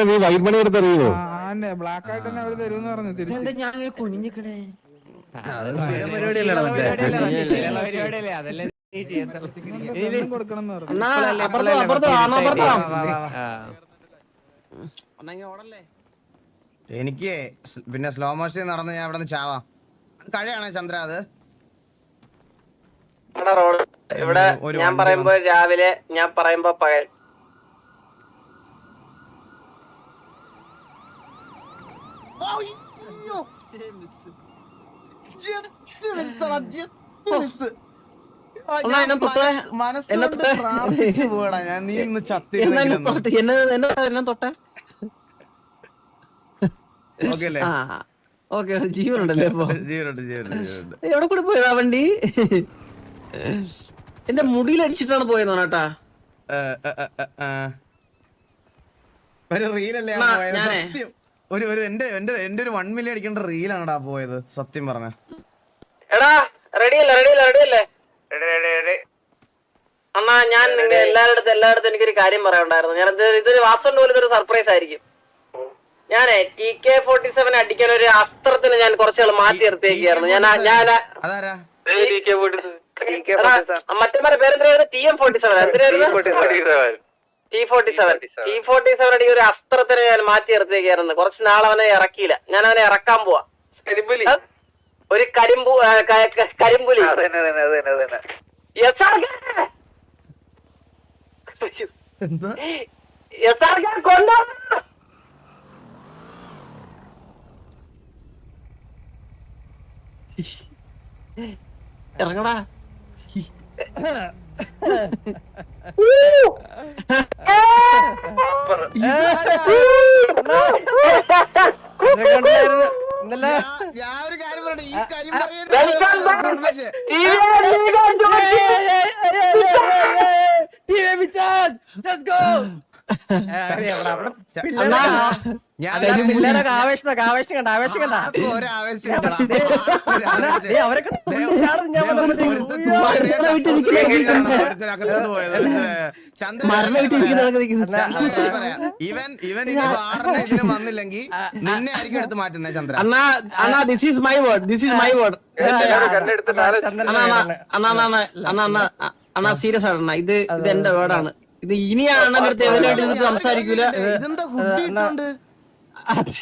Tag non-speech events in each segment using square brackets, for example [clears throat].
നീ വൈറ്റ് മണി എടുത്ത് അറിയോ ബ്ലാക്ക് ആയിട്ട് തന്നെ അവർ തരുമെന്ന് പറഞ്ഞു തിരിച്ചു. ഞാൻ കൊടുക്കണം എനിക്ക് പിന്നെ സ്ലോ മോഷൻ നടന്ന് ഞാൻ ഇവിടെ നിന്ന് ചാവാം. കഴിയാണോ ചന്ദ്ര അത്? ഇവിടെ ഞാൻ പറയുമ്പോ രാവിലെ ഞാൻ പറയുമ്പോ പകൽ. അണ്ണാ, എന്നെ തൊട്ടേ. എന്നെ തൊട്ടേ. മനസ്സുകൊണ്ട് പോടാ ഞാൻ നീ ഇന്ന് എന്നെ ചത്തിരുന്നെങ്കിലും തൊട്ടെ? എന്നെ എന്നെ എന്നെ തൊട്ടെ? ഓക്കെ അല്ലേ? ആ ഓക്കെ ജീവനുണ്ടല്ലേ ഇപ്പൊ. [laughs] ജീവനുണ്ട് ജീവനുണ്ട് ജീവനുണ്ട്. എവിടെ കൂടെ പോയതാ വണ്ടി? എന്റെ മുടിയിൽ അടിച്ചിട്ടാണ് പോയെന്ന് കേട്ടാ ഏ, ഏ, ഏ, ഏ, ഏ. ഒരു റീലല്ലേ അണ്ണാ, പോയത്? ഞാനേ. സത്യം. ഒരു ഒരു എന്റെ എന്റെ എന്റെ ഒരു വൺ മില്യൺ അടിക്കേണ്ട റീലാണടാ പോയത് സത്യം പറഞ്ഞ. എടാ റെഡി അല്ലേ റെഡി അല്ലേ റെഡി അണ്ണാ ഞാൻ നിങ്ങൾ എല്ലാവരുടെ എല്ലായിടത്തും എനിക്കൊരു കാര്യം പറയാനുണ്ടായിരുന്നു. ഞാൻ ഇത് ഇതൊരു വാസ്തവന്റെ പോലും ഒരു സർപ്രൈസ് ആയിരിക്കും. ഞാനേ ടി കെ ഫോർട്ടി സെവൻ അടിക്കാൻ ഒരു അസ്ത്രത്തിന് ഞാൻ കുറച്ചുകൾ മാറ്റി നിർത്തിയേക്കായിരുന്നു ഞാൻ ഞാനാ ഞാൻ മറ്റന്മാരുടെ പേരെന്തായിരുന്നു ടി എം ഫോർട്ടി സെവൻ എന്തിനായിരുന്നു T forty seven T forty seven അടി ഒരു അസ്ത്രത്തിന് ഞാൻ മാറ്റി നിർത്തിയേക്കായിരുന്നു കുറച്ച് നാളെ അവനെ ഇറക്കിയില്ല. ഞാൻ അവനെ ഇറക്കാൻ പോവാ. ഒരു കരിമ്പു കരിമ്പുലി. കൊണ്ടോ ഇറങ്ങടാ. ഞാൻ- ഒരു കാര്യം പറയട്ടെ ഈ കാര്യം പിള്ളേരൊക്കെ ആവേശം ആവേശം കണ്ട ആവേശം കണ്ട അവരൊക്കെ തുള്ളിച്ചാടും ഞാൻ വന്നപ്പോഴത്തേക്കും. ഇവൻ ഇവൻ ഇതിന് വന്നില്ലെങ്കിൽ നിന്നെ ആയിരിക്കും എടുത്ത് മാറ്റുന്നത് ചന്ദ്ര അണ്ണാ അണ്ണാ this is my word this is my word അന്നാ അണ്ണാ അണ്ണാ അണ്ണാ അണ്ണാ അണ്ണാ അണ്ണാ അണ്ണാ സീരിയസ് ആണ് അണ്ണാ ഇത് ഇത് എന്റെ വേർഡാണ് ഇത് ഇനി അണ്ണന്റെ അടുത്ത് സംസാരിക്കൂല. ഇതെന്താ ഹുഡി ഇട്ടോണ്ട്?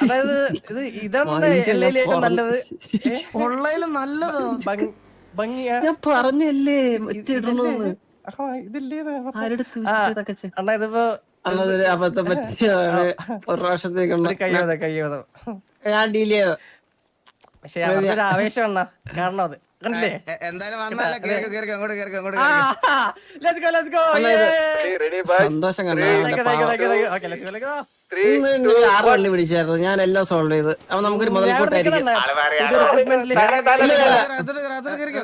അതായത് ഇത് ഇതാണ് എല്ലയിൽ ഏറ്റവും നല്ലത്? ഭംഗിയാ. ഞാൻ പറഞ്ഞല്ലേ ഇതിപ്പോ അതൊരു അബദ്ധം ഒരു പ്രാവശ്യത്തേക്കുള്ള ഒരു കയ്യോതെ കയ്യോതെ ഞാൻ ഡീൽ ചെയ്തോ പക്ഷെ ആവേശം കാരണം അത്. കണ്ടില്ലേ. സന്തോഷം കണ്ടു. ആറ് വള്ളി പിടിച്ചായിരുന്നു. ഞാൻ എല്ലാം സോൾവ് ചെയ്ത്. അപ്പൊ നമുക്കൊരു മുതൽക്കൂട്ടായിരിക്കും അവിടെ കേറിക്കോ.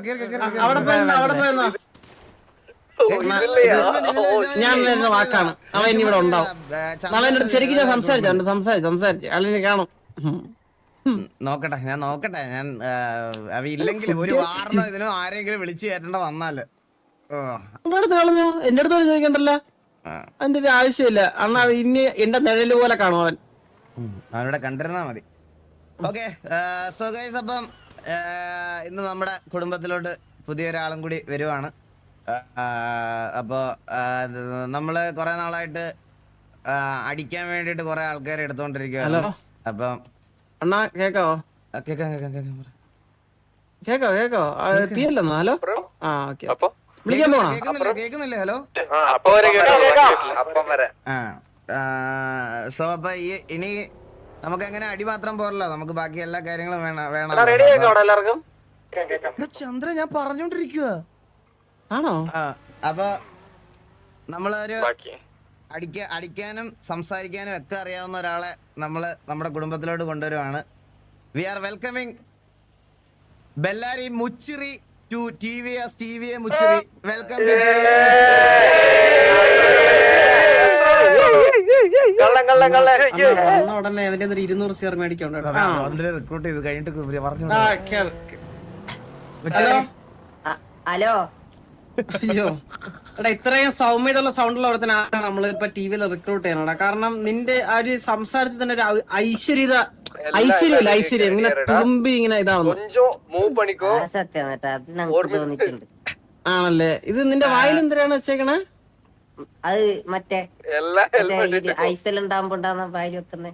അവിടെ പോയെന്നോ ഞാൻ വരുന്ന വാക്കാണ്. അവൻ ഇവിടെ ഉണ്ടാവും. അവൻ ശരിക്കും ഞാൻ സംസാരിച്ചു? സംസാരിച്ചു? സംസാരിച്ചു. ആളിനെ കാണും. നോക്കട്ടെ ഞാൻ നോക്കട്ടെ. ഞാൻ അവ ഇല്ലെങ്കിൽ ഒരു വാറിനോ ഇതിനോ ആരെങ്കിലും വിളിച്ചു കയറ്റേണ്ട വന്നാൽ. എന്റെ അടുത്ത് ചോദിക്കണ്ടല്ല എന്റെ അടുത്ത് പോലും ചോദിക്കണ്ടല്ലോ? അതിന്റെ ഒരു ആവശ്യമില്ല. അണ്ണാ ഇനി എന്റെ നിഴൽ പോലെ കാണും അവൻ. അവനോടെ കണ്ടിരുന്നാ മതി. ഓക്കെ സോ ഗൈസ് അപ്പം ഇന്ന് നമ്മുടെ കുടുംബത്തിലോട്ട് പുതിയൊരാളും കൂടി വരുവാണ്. അപ്പോൾ നമ്മൾ കൊറേ നാളായിട്ട് അടിക്കാൻ വേണ്ടിട്ട് കൊറേ ആൾക്കാരെ എടുത്തുകൊണ്ടിരിക്കുകയാണ്. അപ്പം അണ്ണാ കേക്കാവോ? കേക്കാം കേക്കാം കേക്കാം പറ. കേക്കോ കേക്കോ. തീയല്ലോ അല്ലെന്നോ ഹലോ? ആ ഓക്കെ. വിളിക്കാൻ പോണോ കേക്കുന്നില്ലേ ഹലോ? സോ അപ്പൊ ഇനി നമുക്ക് അങ്ങനെ അടി മാത്രം പോരല്ലോ? നമുക്ക് ബാക്കി എല്ലാ കാര്യങ്ങളും വേണം വേണം ചന്ദ്ര ഞാൻ പറഞ്ഞോണ്ടിരിക്കുക ആണോ? അപ്പൊ നമ്മളൊരു അടിക്ക അടിക്കാനും സംസാരിക്കാനും ഒക്കെ അറിയാവുന്ന ഒരാളെ നമ്മൾ നമ്മുടെ കുടുംബത്തിലോട്ട് കൊണ്ടുവരുവാണ്. We are welcoming Bellary Muchiri to T V S T V A Muchiri. Welcome to കള്ളം കള്ളം കള്ളം വന്ന ഉടനെ അവന്റെ ഒരു ഇരുന്നൂറ് സിയർ മേടിക്കണ്ട റിക്രൂട്ട് ചെയ്ത് കഴിഞ്ഞിട്ട് പറഞ്ഞു ഹലോ ഹലോ. അയ്യോ. എടാ ഇത്രയും സൗമ്യതയുള്ള സൗണ്ടുള്ള ഒരുത്തനാണ് നമ്മൾ ഇപ്പൊ ടി വിയിൽ റിക്രൂട്ട് ചെയ്യണടാ കാരണം നിന്റെ ആ ഒരു സംസാരത്തിൽ തന്നെ ഒരു ഐശ്വര്യത ഐശ്വര്യമില്ല ഐശ്വര്യം. ഇങ്ങനെ തുമ്പി ഇങ്ങനെ ഇതാവുന്നു. സത്യം കേട്ടോ അത് തോന്നിയിട്ടുണ്ട്. ആണല്ലേ? ഇത് നിന്റെ വായിൽ എന്തിനാണ് വെച്ചേക്കണേ? അത് മറ്റേ ഐസൽ ഉണ്ടാകുമ്പോ ഉണ്ടാകുന്ന വായിൽ വെക്കുന്നേ.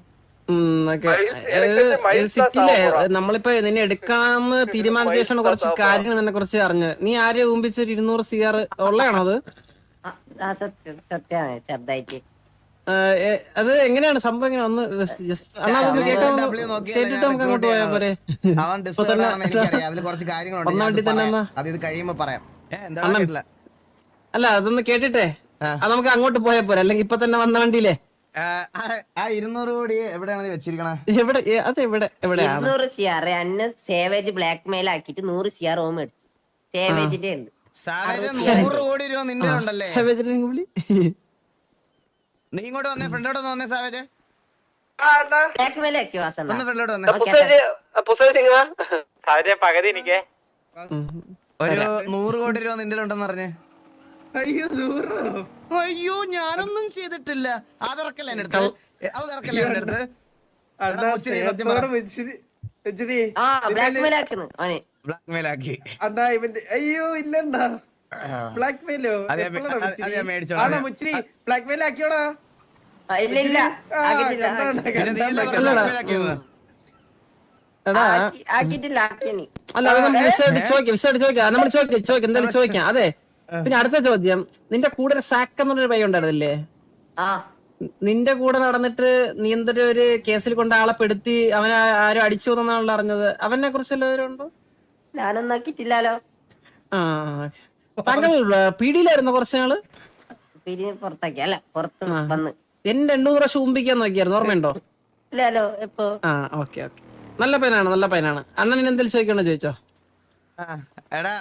സിറ്റിയിലെ നമ്മളിപ്പോ നിന്നെ എടുക്കാന്ന് തീരുമാനിച്ച ശേഷമാണ് കുറച്ച് കാര്യങ്ങൾ നിന്നെ കുറിച്ച് അറിഞ്ഞത്. നീ ആരെയും ഊമ്പിച്ച ഒരു ഇരുന്നൂറ് സി ആർ ഉള്ളതാണോ അത്? ആ, ആ സത്യം സത്യമാണ് ചെറുതായിട്ട്. അത് എങ്ങനെയാണ്? സംഭവം എങ്ങനെ ഒന്ന് ജസ്റ്റ് അങ്ങോട്ട് പോരെ. [laughs] ഒന്നാം വണ്ടി തന്നെ പറയാം. അല്ല അതൊന്ന് കേട്ടിട്ടെ. അത് നമുക്ക് അങ്ങോട്ട് പോയാൽ പോരെ. അല്ലെങ്കിൽ ഇപ്പൊ തന്നെ വന്ന വണ്ടിയില്ലേ ആ, ഇരുന്നൂറ് കോടി എവിടെയാണ് വെച്ചിരിക്കണേ? എവിടെ അത് എവിടെ എവിടെയാണ്? ഇരുന്നൂറ് സിആർ അന്ന് സേവേജ് ബ്ലാക്ക് മെയിൽ ആക്കിയിട്ട് നൂറ് സിആർ ഓം അടിച്ചു സേവേജിന്റെ ഉണ്ട് സാവേജ് നൂറ് കോടി രൂപ നിന്റെ ഉണ്ടല്ലേ സവേജിനെ വിളി. നീ ഇങ്ങോട്ട് വന്നേ ഒന്ന് വന്നേ സാവേജ് ബ്ലാക്ക് മെയിൽ ആക്കി വാസണ്ട ഒന്ന് ഫ്രണ്ടോട്ട് വന്നേ. പകുതി എനിക്ക്. ഒരു നൂറ് കോടി രൂപ നിന്റെ ഉണ്ടെന്ന് പറഞ്ഞേ. അയ്യോ ദൂരോ? അയ്യോ ഞാനൊന്നും ചെയ്തിട്ടില്ല. അതിറക്കല്ല എന്റെ അടുത്ത്. ഏ, അത് ഇറക്കല്ല എന്റെ അടുത്ത് അയ്യോ ഇല്ലണ്ടാ ബ്ലാക്ക് മെയിലോ മുച്ചിരി ബ്ലാക്ക് മെയിൽ ആക്കിയോടാ? അല്ലേ നമ്മൾ വിശദമായിട്ട് ചോദിക്കാം വിശദമായിട്ട് നമ്മൾ ചോദിക്കാം ചോദിക്കാം. എന്തായാലും ചോദിക്കാം. അതെ. പിന്നെ അടുത്ത ചോദ്യം. നിന്റെ കൂടെ ഒരു സാക്ക് എന്നുള്ളൊരു പയ്യ ഉണ്ടായിരുന്നില്ലേ? ആ. നിന്റെ കൂടെ നടന്നിട്ട് നീ എന്തൊരു ഒരു കേസിൽ കൊണ്ട് ആളെ പെടുത്തി അവനെ ആരും അടിച്ചു എന്നാണല്ലോ അറിഞ്ഞത്. അവനെ കുറിച്ച് എല്ലാവരുണ്ടോ ഞാനൊന്നും ആക്കിയിട്ടില്ലല്ലോ ആ. താങ്കൾ പിടിയിലായിരുന്നു കുറച്ച് നാൾ? പുറത്താക്കി. അല്ല പുറത്ത് വന്ന്. എന്റെ എണ്ണൂറ് പ്രാവശ്യം ഉമ്പിക്കാൻ നോക്കിയായിരുന്നു. ഓർമ്മയുണ്ടോ? ഇല്ലല്ലോ ആ ഓക്കെ ഓക്കെ. നല്ല പൈനാണ് നല്ല പൈനാണ് അണ്ണൻ എന്തെങ്കിലും ചോദിക്കണോ ചോദിച്ചോ? ആ, എടാ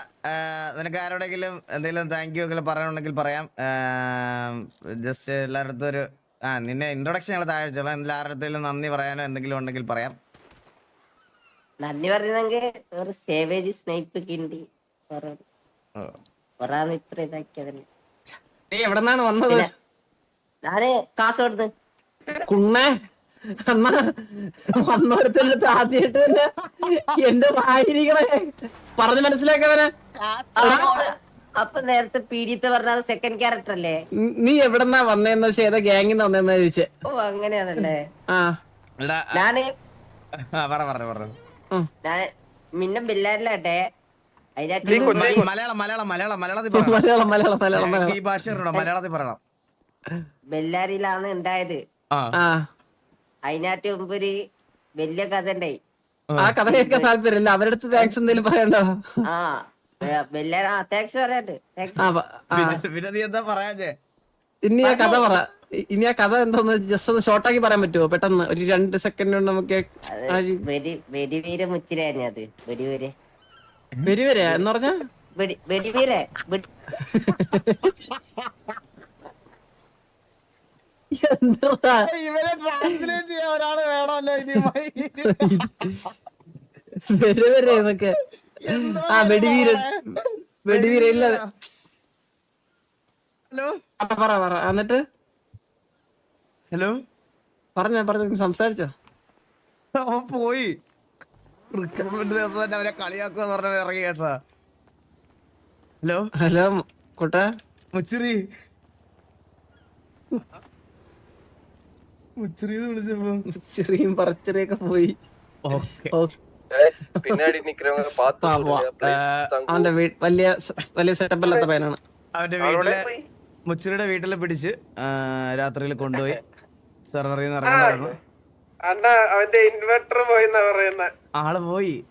നിനക്ക് ആരോടെങ്കിലും എന്തെങ്കിലും താങ്ക് യു ഒക്കെ പറയാനുണ്ടെങ്കിൽ പറയാം. ജസ്റ്റ് എല്ലാവരുടെ ഒരു ആ നിന്നെ ഇൻട്രൊഡക്ഷൻ ഞങ്ങൾ താഴെ എന്തെങ്കിലും ആരുടെ നന്ദി പറയാനോ എന്തെങ്കിലും ഉണ്ടെങ്കിൽ പറയാം. നന്ദി പറയുന്നെങ്കിൽ ഒരു സേവേജ് സ്നൈപ്പ് കിണ്ടി. ഒരാന്ന് ഇത്ര ഇതാക്കിയതല്ലേ. നീ എവിടെ വന്നത്? ഞാൻ കാസർഗോഡ് കുണ്ണേ? അമ്മ വന്നോരത്തുള്ള ആദ്യമായിട്ട് തന്നെ എന്റെ വായിരിക്കണേ പറഞ്ഞു മനസ്സിലാക്കവനെ അപ്പൊ നേരത്തെ പീഡിയത്തെ പറഞ്ഞത് സെക്കൻഡ് ക്യാരക്ടർ അല്ലേ? നീ എവിടെന്നാ വന്നേന്ന് വെച്ചാ ഏതാ ഗ്യാങ്ങിന്ന് വന്നേന്ന് ചോദിച്ചേ. ഓ അങ്ങനെയാണല്ലേ? ആ. ഞാൻ ആ, പറ പറ പറ. ഉം. ഞാൻ മിന്ന ബില്ലാരിലാട്ടെ. മലയാളം മലയാളം മലയാളം മലയാളത്തിൽ പറയണം. മലയാളം മലയാളം മലയാളം. ഈ ഭാഷ മലയാളത്തിൽ പറയണം. ബെല്ലാരിയിലാണ് ഉണ്ടായത്. ആ. അതിനകത്ത് മുമ്പ് ഒരു വലിയ കഥ ഉണ്ടായി ആ കഥ കേൾക്കാൻ താല്പര്യമില്ല. അവരുടെ അടുത്ത് താങ്ക്സ് എന്തെങ്കിലും പറയണ്ടോ? ആ വലിയ ആ താങ്ക്സ് പറയാണ്ട്. താങ്ക്സ് ആ പ- ആ. പിന്നെ നീ എന്താ പറയാഞ്ഞേ ഇനി ആ കഥ പറ. ഇനി ആ കഥ എന്താന്ന് ജസ്റ്റ് ഒന്ന് ഷോർട്ടാക്കി പറയാൻ പറ്റുമോ പെട്ടെന്ന് ഒരു രണ്ട് സെക്കൻഡ് കൊണ്ട് നമുക്ക് ആ ഒരു- വെടി വെടിവീര മുച്ചിരായിരുന്നു അത്. വെടിവീര. വരി വരെ എന്ന് പറഞ്ഞാ? വെടി വെടിവീര. വെടി [laughs] ഇവരെ ട്രാൻസ്ലേറ്റ് ചെയ്യാൻ ഒരാൾ വേണമല്ലോ ഇനിയുമായി വരെ വരെ ഇതൊക്കെ ആ വെടിവീരൻ. വെടിവീര ഇല്ല ഹലോ? പറ പറ എന്നിട്ട്? ഹലോ? പറഞ്ഞ പറഞ്ഞ. സംസാരിച്ചോ? അവൻ പോയി. റിക്രൂട്ട്മെന്റ് ദിവസം തന്നെ അവരെ കളിയാക്കുക പറഞ്ഞ ഇറങ്ങി കേട്ടാ. ഹലോ? ഹലോ കുട്ട? മുച്ചിറി. ചെറിയും പറച്ചെറിയൊക്കെ പോയി. പിന്നാടി അവന്റെ വലിയ വലിയ സെറ്റപ്പ് അല്ലാത്ത പയനാണ് അവന്റെ വീട്ടിലെ മുച്ചിരിയുടെ വീട്ടിൽ പിടിച്ച് രാത്രിയിൽ കൊണ്ടുപോയി. സെർവറിൽ നിന്ന് ഇറങ്ങുന്നു അവന്റെ ഇൻവെർട്ടർ പോയി പറയുന്ന. ആൾ പോയി.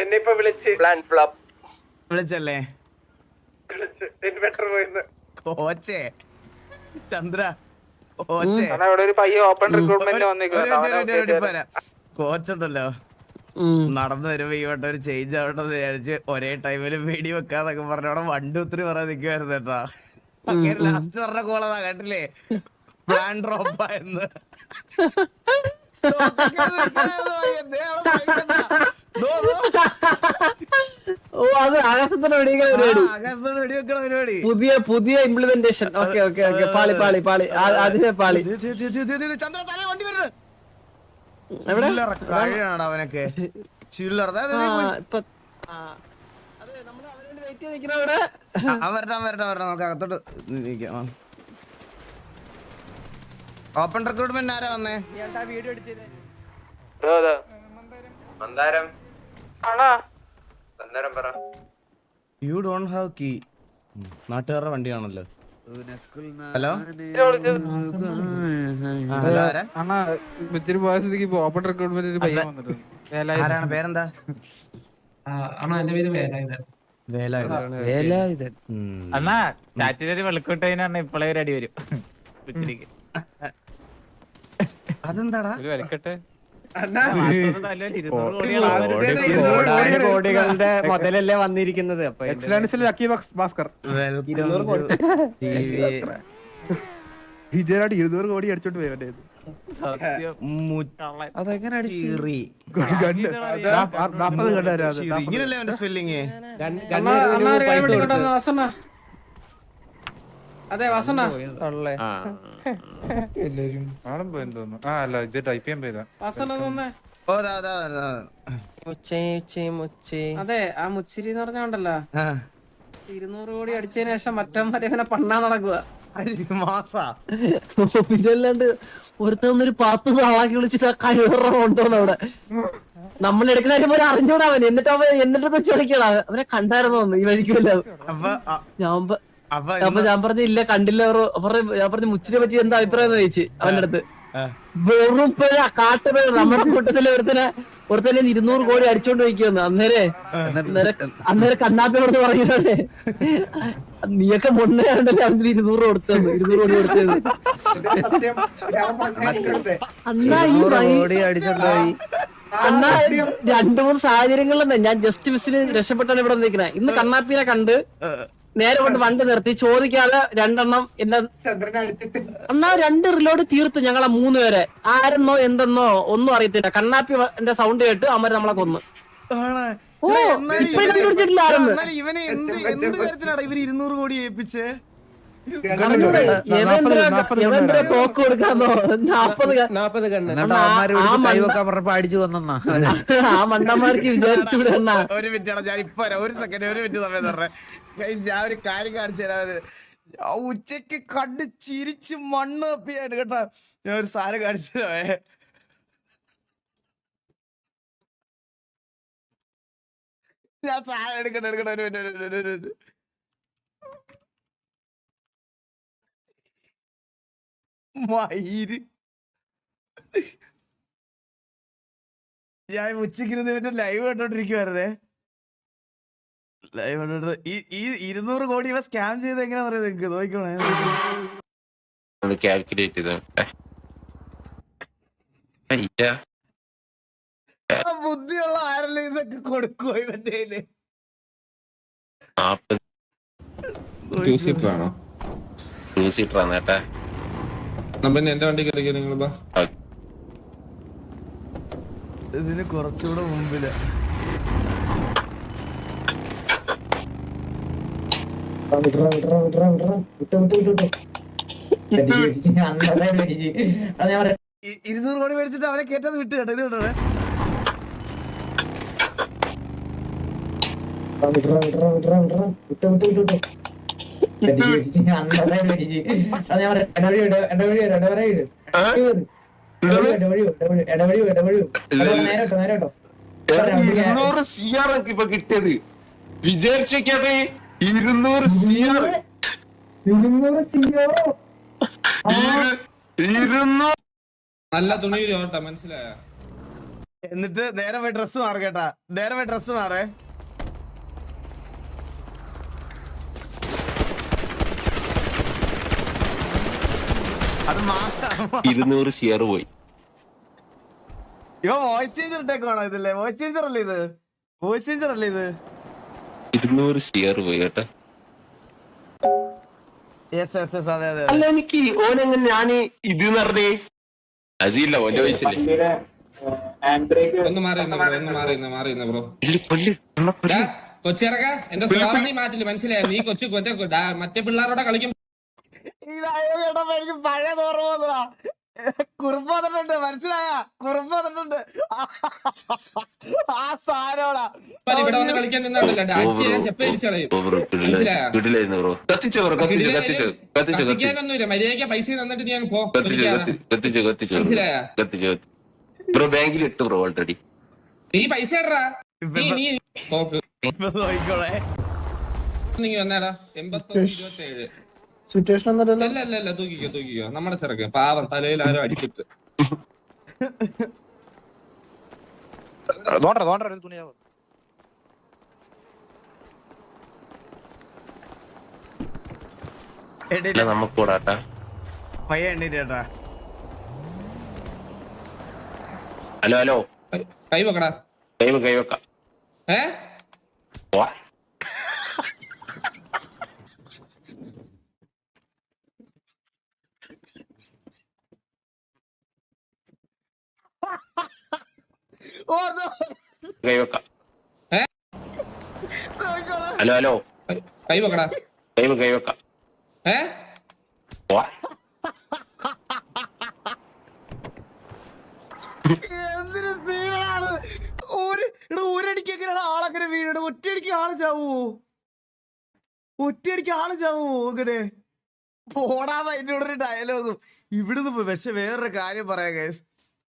എന്നെ ഇപ്പൊ വിളിച്ച്. വിളിച്ചല്ലേ? ഇൻവെർട്ടർ പോയിന്ന്. കോച്ചേ. ചന്ദ്ര. കോച്ചുണ്ടല്ലോ. നടന്നു വരുമ്പോ ഈ വട്ടം ഒരു ചേഞ്ച് ആവട്ടെ എന്ന് വിചാരിച്ച് ഒരേ ടൈമിൽ വീഡിയോ വെക്കാന്നൊക്കെ പറഞ്ഞ അവിടെ വണ്ടി ഒത്തിരി പറയാൻ നിൽക്കുമായിരുന്നു കേട്ടാ. അങ്ങനെ ലാസ്റ്റ് പറഞ്ഞ കോളതാ കേട്ടില്ലേ? പ്ലാൻ ഡ്രോപ്പ് ആയെന്ന്. [laughs] ഓ അത് പരിപാടി. ആകാശത്തോട് വെടിവെക്കണ പരിപാടി. പുതിയ പുതിയ ഇംപ്ലിമെന്റേഷൻ ഓക്കെ ഓക്കെ ഓക്കെ പാളി പാളി പാളി. അതിന്റെ അതിനെ പാളി. ചന്ദ്ര തല വണ്ടി വരുന്നത് എവിടെ? ചില്ലറ കഴിയാണ് അവനൊക്കെ. ചില്ലറ. നമുക്ക് അകത്തോട്ട് നിൽക്കാം. ഓപ്പൺ റിക്രൂട്ട്മെന്റ് ആരാ വന്നേ? വീഡിയോ എടുത്തേ മന്ദാരം. യു ഡോണ്ട് ഹാവ് കീ നാട്ടുകാരുടെ വണ്ടിയാണല്ലോ. ഹലോ? അണ്ണാ ഇച്ചിരി പോയ സ്ഥിതിക്ക് ഓപ്പൺ റിക്രൂട്ട്മെന്റ് ഒരു പയ്യൻ വന്നിട്ടുണ്ട്. പേരെന്താ? എന്റെ പേര് വേലായുധൻ. വേലായുധൻ. ഉം. അണ്ണാ ചാറ്റിലൊരു വെളുക്കോട്ടതിനാണ് ഇപ്പോഴേ ഒരു അടി വരും. അതെന്താടാ? ഒരു കോടികളുടെ മുതലല്ലേ വന്നിരിക്കുന്നത്. ഭാസ്കർ. വിജയനായിട്ട് ഇരുന്നൂറ് കോടി അടിച്ചോണ്ട് പോയി അവന്റെ കയ്യിന്ന്. സത്യം. കള്ളൻ. അതെ വാസണ്ണ. എല്ലാരും. ആളും പോയെന്ന് തോന്നുന്നു ആ അല്ല ഇത് ടൈപ്പ് ചെയ്യാൻ പോയതാ. തോന്നേ. അതെ ആ മുച്ചിരി എന്ന് പറഞ്ഞോണ്ടല്ലോ ആ. ഇരുന്നൂറ് കോടി അടിച്ചതിന് ശേഷം മറ്റന്മാരെ ഇവനെ പണ്ണാ നടക്കുക പിന്നല്ലാണ്ട് ഒരുത്തൊന്നൊരു പത്ത് നാളാക്കി വിളിച്ചിട്ട് ആ കഴിവറ കൊണ്ടുവന്നു അവിടെ. നമ്മൾ എടുക്കുന്ന കാര്യം പോലെ അറിഞ്ഞൂടാ അവൻ എന്നിട്ട് അവൻ എന്നിട്ട് അവരെ അവനെ കണ്ടായിരുന്നു തോന്നുന്നു ഈ വഴിക്കുമല്ലോ ഞാൻ അപ്പൊ ഞാൻ പറഞ്ഞു ഇല്ല കണ്ടില്ല ഞാൻ പറഞ്ഞു മുച്ചിനെ പറ്റി എന്താ അഭിപ്രായം ചോദിച്ചു. അവന്റെ അടുത്ത്. വെറും പിഴ കാട്ടുപിഴ നമ്മുടെ കൂട്ടത്തിലെ ഒരുത്തനെ ഒരുത്തനെ ഇരുന്നൂറ് കോടി അടിച്ചോണ്ട് വയ്ക്കുമെന്ന് അന്നേരെ അന്നേരം കൊടുത്ത് പറയുന്നേ നീയൊക്കെ മൊണ്ണയാണ്ടല്ലേ അതിൽ ഇരുന്നൂറ് കൊടുത്തത് ഇരുന്നൂറ് കോടി കൊടുത്തത്. അന്നാ ഈ അന്നാ രണ്ടു മൂന്ന് സാഹചര്യങ്ങളിലെന്നെ ഞാൻ ജസ്റ്റ് മിസ്സിന് രക്ഷപ്പെട്ടാണ് ഇവിടെ നിൽക്കുന്നത് ഇന്ന് കണ്ണാപ്പിനെ കണ്ട് നേരെ കൊണ്ട് വണ്ടി നിർത്തി ചോദിക്കാതെ രണ്ടെണ്ണം എന്നെ എന്നാ രണ്ട് റിലോഡ് തീർത്തു ഞങ്ങളെ മൂന്ന് പേരെ. ആരെന്നോ എന്തെന്നോ ഒന്നും അറിയത്തില്ല. കണ്ണാപ്പി എന്റെ സൗണ്ട് കേട്ട് അമ്മര് നമ്മളെ കൊന്ന്. ഓ, ഇപ്പൊ ഇവനെ- കണ്ടുപിടിച്ചിട്ടില്ല ആരെന്ന്. ഇവനെ എന്ത് എന്ത് കാര്യത്തിലാണ് ഇവർ ഇരുന്നൂറ് കോടി ഏൽപ്പിച്ചേ? തോക്ക് കൊടുക്കാന്നോ നാപ്പത് നാപ്പത് കണ്ണ്. ആ മണ്ട- അടിച്ചു വന്നാ ആ മണ്ണന്മാർക്ക് വിചാരിച്ചുകൂടെ ഒരു മിനിറ്റ് ആണ് ഞാൻ ഇപ്പൊ വരാം. ഒരു സെക്കൻഡ് ഒരു മിനിറ്റ് സമയം Guys, ഞാൻ ഒരു കാര്യം കാണിച്ചു തരാം. ആ ഉച്ചയ്ക്ക് കണ്ട് ചിരിച്ച് മണ്ണ് തപ്പിയാണ് കേട്ടോ. ഞാൻ ഒരു സാരം കാണിച്ചു തരാവേ. ഞാൻ സാരം എടുക്കട്ടെ എടുക്കട്ടെ ഒരു മിനിറ്റ് ഒരു മിനിറ്റ്, ഒരു മിനിറ്റ് മയിര്. ഞാൻ ഉച്ചക്കിരുന്ന് ഇവന്റെ ലൈവ് കണ്ടോണ്ടിരിക്കുവായിരുന്നേ ലൈവ് കണ്ടോണ്ട് ഈ ഈ ഇരുന്നൂറ് കോടി ഇവ സ്കാം ചെയ്ത് എങ്ങനെയാണെന്ന് അറിയാം നിങ്ങക്ക് നോക്കണേ കാൽക്കുലേറ്റ് ചെയ്ത ബുദ്ധിയുള്ള ആരല്ലേ ഇതൊക്കെ കൊടുക്കുവോ ഇവന്റെ ആണോ? ടൂ സീറ്റർ ആണ് കേട്ടാ. എന്റെ വണ്ടി നിങ്ങൾ ഇതിന് കുറച്ചുകൂടെ മുമ്പിൽ. ഇരുന്നൂറ് കോടി മേടിച്ചിട്ട് അവനെ കേട്ടത് വിട്ട് കേട്ടോ ഇത് കേട്ടോ ഇരുന്നൂറ് സിആർ ഇപ്പൊ കിട്ടിയത്. വിചാരിച്ചേ ഇരുന്നൂറ് സിആർ ഇരുന്നൂറ്? നല്ല തുണി ഓട്ടാ മനസ്സിലായ? എന്നിട്ട് നേരെ പോയി ഡ്രസ് മാറുകേട്ടാ നേരെ പോയി ഡ്രസ് മാറേ. ഇരുന്നൂറ് ഷെയർ പോയി. ഇവ വോയിസ് ചേഞ്ചർ ഇട്ടേക്കാണോ ഇതല്ലേ വോയിസ് ചേഞ്ചർ അല്ലേ ഇത്? വോയിസ് ചേഞ്ചർ അല്ലേ ഇത്? ഇരുന്നൂറ് ഷെയർ പോയി കേട്ടോ. യെസ് യെസ് യെസ് അതെ അതെ അല്ല എനിക്ക് ഓനെങ്ങനെ ഞാൻ ഇത് പറഞ്ഞേ അസിയില്ല ഓന്റെ വയസ്സില്ലേ ഒന്ന് മാറി ബ്രോ ഒന്ന് മാറി മാറി ബ്രോ. കൊല്ല് കൊല്ല് കൊച്ചിറക്ക എന്റെ സ്വഭാവം നീ മാറ്റില്ല മനസ്സിലായി? നീ കൊച്ചു മറ്റേ മറ്റേ പിള്ളേരോടെ കളിക്കും ഇതായോ കേട്ടപ്പോ എനിക്ക് പഴയ ഓർമ്മ വന്നതാ. കുറുപ്പ് വന്നിട്ടുണ്ട് മനസ്സിലായ? കുറുപ്പ് വന്നിട്ടുണ്ട്. ആ സാരോടാ ഇവിടെ വന്ന് കളിക്കാൻ നിന്നിട്ടില്ല അടിച്ച് ഞാൻ ചെപ്പ ഇരിച്ചളയും മനസ്സിലായോ? കിടിലായിരുന്നു ബ്രോ. കത്തിച്ചോ ബ്രോ കത്തിച്ചോ കത്തിച്ചോ കത്തിച്ചോ കത്തിച്ചോ. കത്തിക്കാനൊന്നുമില്ല. മര്യാദയ്ക്ക് പൈസ തന്നിട്ട് നീ അങ്ങ് പോ. കത്തിച്ചോ കത്തിച്ചോ കത്തിച്ചോ മനസ്സിലായോ? കത്തിച്ചോ ബ്രോ ബാങ്കിൽ ഇട്ടു ബ്രോ ഓൾറെഡി നീ പൈസ ഇടറാ. നീ നീ നോക്ക് നോക്കിക്കോളെ. നീ വന്നേടാ. എൺപത്തൊന്ന് ഇരുപത്തി ഏഴ് സിറ്റുവേഷൻ ഒന്നല്ലല്ലോ അല്ല അല്ല അല്ല തൂക്കിക്കോ തൂക്കിക്കോ. നമ്മുടെ ചെറുക്ക് പാവം തലയിൽ ആരോ അടിച്ചിട്ട്. ഇല്ല നമുക്ക് കൂടാട്ടാ പയ്യ എണ്ണീറ്റ് ചേട്ടാ ഹലോ ഹലോ. കൈ- കൈവ വെക്കടാ. കൈ വെക്കാം കൈ വെക്ക. ഏ? നോക്കിക്കോളെ ഹലോ ഹലോ. കൈ- കൈ വെക്കടാ. കൈ കൈ വെക്ക. ഏ. എന്തിനു സ്പീഡാണ്. ഒരു ഇവിടെ ഒരടിക്ക് എങ്ങനെയാണ് ആളങ്ങനെ വീഴണം ഒറ്റയടിക്ക് ആൾ ചാവോ? ഒറ്റയടിക്ക് ആൾ ചാവോ അങ്ങനെ? പോടാ ഒരു ഡയലോഗും ഇവിടുന്ന് പോയി. പക്ഷെ വേറൊരു കാര്യം പറയാം ഗൈസ്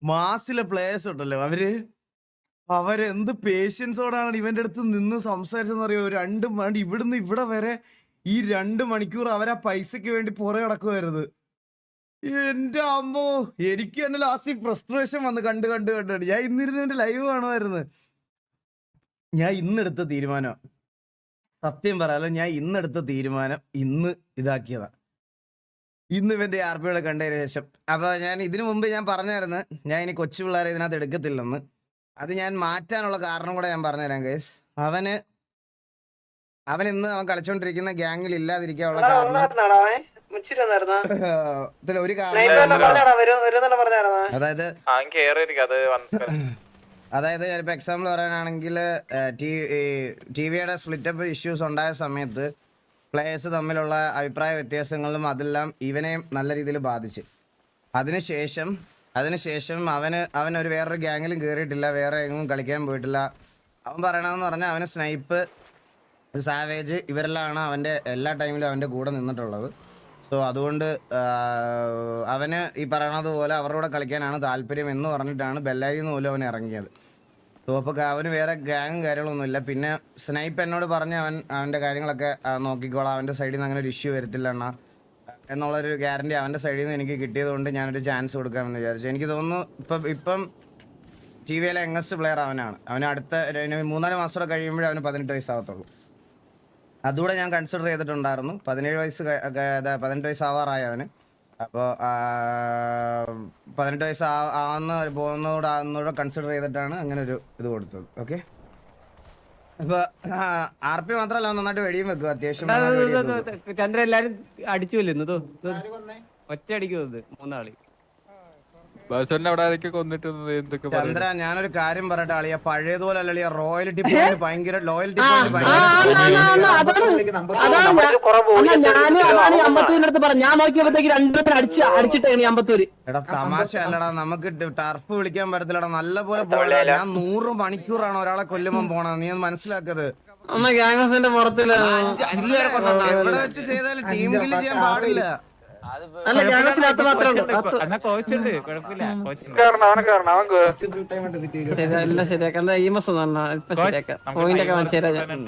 മാസിലെ പ്ലേയേഴ്സ് ഉണ്ടല്ലോ അവർ അവരെന്ത് പേഷ്യൻസോടാണ് ഇവന്റെ അടുത്ത് നിന്ന് സംസാരിച്ചെന്ന് അറിയോ? രണ്ട് മണി ഇവിടുന്ന് ഇവിടെ വരെ ഈ രണ്ട് മണിക്കൂർ അവരാ പൈസക്ക് വേണ്ടി പുറകെ കിടക്കുമായിരുന്നു എന്റെ അമ്മോ എനിക്ക് തന്നെ ലാസ്റ്റ് ഫ്രസ്ട്രേഷൻ വന്ന് കണ്ട് കണ്ട് കണ്ട് കണ്ട്. ഞാൻ ഇന്നിരുന്ന് എന്റെ ലൈവ് കാണുമായിരുന്നു. ഞാൻ ഇന്നെടുത്ത തീരുമാനം. സത്യം പറയാലോ ഞാൻ ഇന്നെടുത്ത തീരുമാനം ഇന്ന് ഇതാക്കിയതാ. ഇന്ന് ഇവന്റെ ആർ പിയുടെ കണ്ടതിന് ശേഷം. അപ്പൊ ഞാൻ ഇതിനു മുമ്പ് ഞാൻ പറഞ്ഞായിരുന്നു ഞാൻ ഇനി കൊച്ചു പിള്ളേരെ ഇതിനകത്ത് എടുക്കത്തില്ലെന്ന്. അത് ഞാൻ മാറ്റാനുള്ള കാരണം കൂടെ ഞാൻ പറഞ്ഞുതരാം കേസ് അവന് അവൻ ഇന്ന് അവൻ കളിച്ചോണ്ടിരിക്കുന്ന ഗ്യാങ്ങിൽ ഇല്ലാതിരിക്കാനുള്ള കാരണം [laughs] ഇതിൽ ഒരു കാരണം അതായത് [clears throat] അതായത് ഞാനിപ്പോ എക്സാമ്പിൾ പറയാനാണെങ്കിൽ ടി വിയുടെ സ്പ്ലിറ്റപ്പ് ഇഷ്യൂസ് ഉണ്ടായ സമയത്ത് പ്ലേയേഴ്സ് തമ്മിലുള്ള അഭിപ്രായ വ്യത്യാസങ്ങളും അതെല്ലാം ഇവനെയും നല്ല രീതിയിൽ ബാധിച്ച്. അതിനുശേഷം അതിനുശേഷം അവന് അവൻ ഒരു വേറൊരു ഗ്യാങ്ങിലും കയറിയിട്ടില്ല വേറെ എങ്ങും കളിക്കാൻ പോയിട്ടില്ല. അവൻ പറയണതെന്ന് പറഞ്ഞാൽ അവന് സ്നൈപ്പ് സാവേജ് ഇവരെല്ലാമാണ് അവന്റെ എല്ലാ ടൈമിലും അവന്റെ കൂടെ നിന്നിട്ടുള്ളത്. സോ അതുകൊണ്ട് അവന് ഈ പറയണത് പോലെ അവരുടെ കളിക്കാനാണ് താല്പര്യം എന്ന് പറഞ്ഞിട്ടാണ് ബെല്ലാരി എന്ന് പോലും അവൻ ഇറങ്ങിയത്. സോ അപ്പോൾ അവന് വേറെ ഗ്യാങ്ങും കാര്യങ്ങളൊന്നുമില്ല പിന്നെ സ്നൈപ്പ് എന്നോട് പറഞ്ഞ് അവൻ അവന്റെ കാര്യങ്ങളൊക്കെ നോക്കിക്കോളാം. അവന്റെ സൈഡിൽ നിന്ന് അങ്ങനെ ഒരു ഇഷ്യൂ വരത്തില്ല അണ്ണാ. എന്നുള്ളൊരു ഗ്യാരണ്ടി അവന്റെ സൈഡിൽ നിന്ന് എനിക്ക് കിട്ടിയതുകൊണ്ട് ഞാനൊരു ചാൻസ് കൊടുക്കാമെന്ന് വിചാരിച്ചു. എനിക്ക് തോന്നുന്നു ഇപ്പം ഇപ്പം ടി വിയിലെ യങ്ങസ്റ്റ് പ്ലെയർ അവനാണ്. അവന് അടുത്ത മൂന്നാൽ മാസത്തോടെ കഴിയുമ്പോഴേ അവന് പതിനെട്ട് വയസ്സാകത്തുള്ളൂ അതുകൂടെ ഞാൻ കൺസിഡർ ചെയ്തിട്ടുണ്ടായിരുന്നു. പതിനേഴ് വയസ്സ് പതിനെട്ട് വയസ്സാവാറായി അവന്. അപ്പോൾ പതിനെട്ട് വയസ്സ് ആവുന്ന പോകുന്നതോടെ കൺസിഡർ ചെയ്തിട്ടാണ് അങ്ങനെ ഒരു ഇത് കൊടുത്തത്. ഓക്കെ ആർ പി മാത്രമല്ല അവൻ നന്നായിട്ട് വെടിയും വെക്കും. അത്യാവശ്യം. ചന്ദ്ര എല്ലാരും അടിച്ചു വല്ലുന്നു ഒറ്റ അടിക്കുന്നത് മൂന്നാളി. ബാസുവിനെ അവിടെ ആരൊക്കെ കൊന്നിട്ട് എന്തൊക്കെ ചന്ദ്ര ഞാനൊരു കാര്യം പറയട്ടെ അളിയ. പഴയതുപോലെ അല്ല അളിയ റോയൽറ്റി പോയിന്റ് ഭയങ്കര ലോയൽറ്റി അടുത്ത് പറഞ്ഞു ഞാൻ നോക്കിയപ്പോഴത്തേക്ക് രണ്ടുപേരും അടിച്ച് അമ്പത്തൂര്. എടാ തമാശ അല്ലടാ. നമുക്ക് ടർഫ് വിളിക്കാൻ പറ്റത്തില്ലടാ. നല്ല പോലെ പോയില്ല ഞാൻ നൂറ് മണിക്കൂറാണ് ഒരാളെ കൊല്ലുമ്പോ പോണത്. നീ ഒന്ന് മനസ്സിലാക്കത്. അമ്മ ഗ്യാങ്സിന്റെ പുറത്തില്ല എവിടെ വെച്ച് ചെയ്താലും ടീം കില്ല് ചെയ്യാൻ പാടില്ല. അല്ല മാത്രമേ കുഴപ്പമില്ല. കോച്ചുണ്ട് ശരി, എല്ലാം ശരിയാക്കാം എന്താ ഈ മാസം ഇപ്പൊ കോച്ച്, ശരിയാക്കാം നമുക്ക് പോയിന്റ് ഒക്കെ മനസ്സിലാക്കാം